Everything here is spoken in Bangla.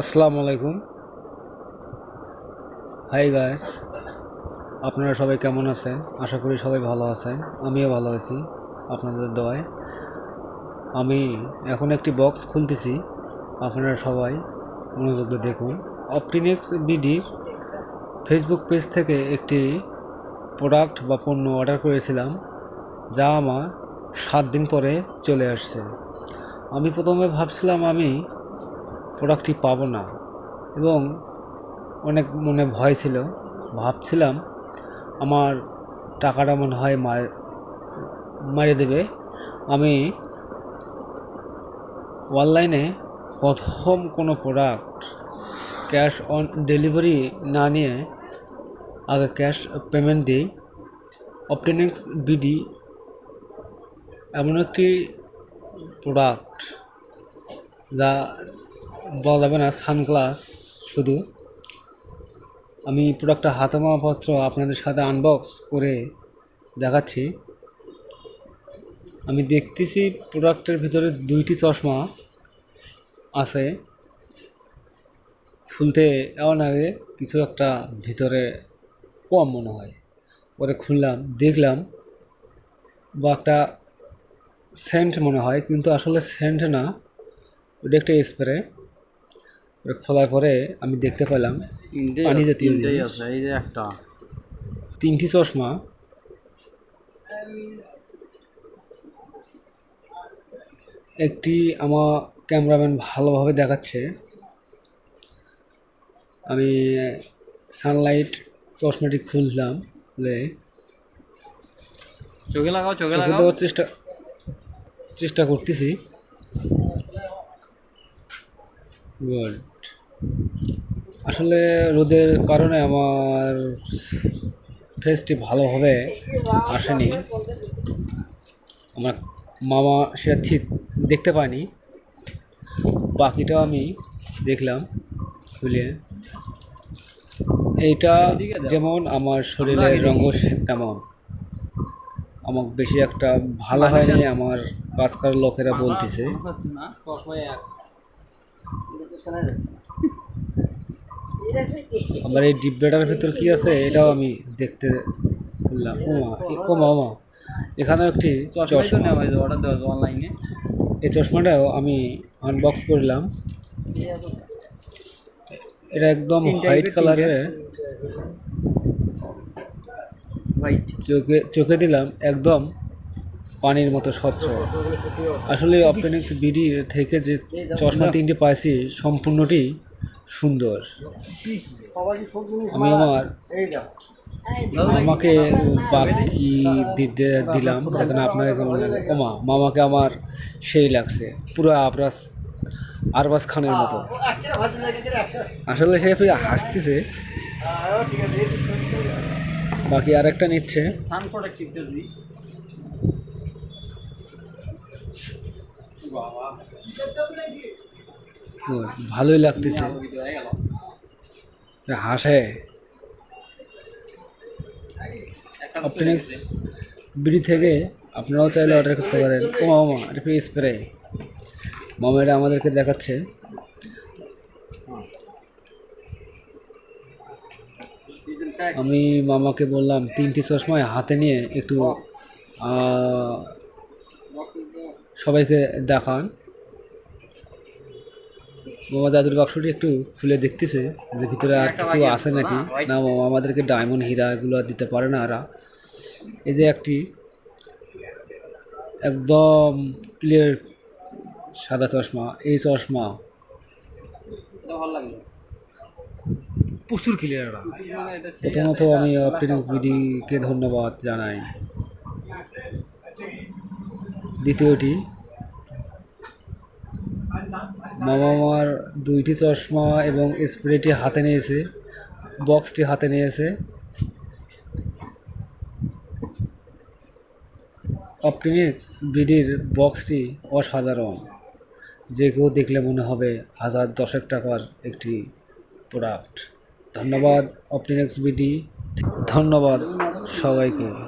আসসালামু আলাইকুম। হাই গাইস আপনারা সবাই কেমন আছেন? আশা করি সবাই ভালো আছেন। আমিও ভালো আছি, আপনাদের দোয়ায়। আমি এখন একটি বক্স খুলতেছি। আপনারা সবাই মনোযোগ দিয়ে দেখুন। অপটিনেক্স বিডির ফেসবুক পেজ থেকে একটি প্রোডাক্ট বা পণ্য অর্ডার করেছিলাম, যা আমার সাত দিন পরে চলে আসছে। আমি প্রথমে ভাবছিলাম আমি প্রোডাক্টটি পাবো না। এবং অনেক মনে ভয় ছিল। ভাবছিলাম আমার টাকাটা মনে হয় মার দেবে। আমি অনলাইনে প্রথম কোনো প্রোডাক্ট ক্যাশ অন ডেলিভারি না নিয়ে আগে ক্যাশ পেমেন্ট দিই। অপটেনিক্স বিডি এমন একটি প্রোডাক্ট যা বলা যাবে না, সানগ্লাস শুধু। আমি প্রোডাক্টটা হাতে মাপত্র আপনাদের সাথে আনবক্স করে দেখাচ্ছি। আমি দেখতেছি প্রোডাক্টের ভিতরে দুইটি চশমা আছে। খুলতে এমন আগে কিছু একটা ভিতরে কম মনে হয়। পরে খুললাম, দেখলাম, বা একটা সেন্ট মনে হয়, কিন্তু আসলে সেন্ট না। ওটা একটা স্প্রে খোলার পরে আমি দেখতে পেলাম পানি জাতীয় তিনটেই জিনিস। আছে এই যে একটা। তিনটি চশমা। একটি আমার ক্যামেরাম্যান ভালোভাবে দেখাচ্ছে। আমি সানলাইট চশমাটি খুললাম খুলে। চোখে লাগাও চোখে লাগাও। দেওয়ার চেষ্টা চেষ্টা করতেছি। গুড আসলে রোদের কারণে আমার ফেসটি ভালোভাবে আসেনি। আমার মামা সেটা ঠিক দেখতে পায়নি। বাকিটাও আমি দেখলাম খুলে। এইটা যেমন আমার শরীরের রঙ তেমন। আমার বেশি একটা ভালো হয়নি, আমার কাজকার লোকেরা বলতেছে। আমার এই ডিব্বাটার ভেতর কি আছে এটাও আমি দেখতে খুললাম। ওমা ওমা ওমা। এখানেও একটি চশমা। অর্ডার দেওয়া অনলাইনে এই চশমাটাও আমি আনবক্স করলাম। এটা একদম হোয়াইট কালারের চোখে চোখে দিলাম একদম পানির মতো স্বচ্ছ। আসলে অপটেনিক্স বিডি থেকে যে চশমা তিনটে পাইছি, সম্পূর্ণটি সুন্দর। আমি আমার মামাকে বাকি দিতে দিলাম এখন আপনাকে কেমন লাগে। ওমা মামাকে আমার সেই লাগছে, পুরো আবরাস, আরবাস খানের মতো। আসলে সে হাসতেছে। বাকি আরেকটা নিচ্ছে। ভালোই লাগতেছে। হাসে। অপটেনিক্স বিডি থেকে আপনারাও চাইলে অর্ডার করতে পারেন। ও মামা এটা কি স্প্রে মামা এটা আমাদেরকে দেখাচ্ছে। আমি মামাকে বললাম তিনটি চশমায় হাতে নিয়ে একটু সবাইকে দেখান। মামা দাদুর বাক্সটি একটু খুলে দেখতেছে যে ভিতরে আর কিছু আছে নাকি? না মামা আমাদেরকে ডায়মন্ড হীরা এগুলো দিতে পারে না এরা এই যে একটি একদম ক্লিয়ার সাদা চশমা এই চশমা। প্রচুর ক্লিয়ার এরা মানে প্রথমত আমি অপটিনিক্স বিডিকে ধন্যবাদ জানাই। দ্বিতীয়টি মামা আমার দুইটি চশমা এবং স্প্রেটি হাতে নিয়েছে, বক্সটি হাতে নিয়েছে। অপটিনিক্স বিডির বক্সটি অসাধারণ। যে কেউ দেখলে মনে হবে হাজার দশেক টাকার একটি প্রোডাক্ট। ধন্যবাদ অপটিনিক্স বিডি। ধন্যবাদ সবাইকে।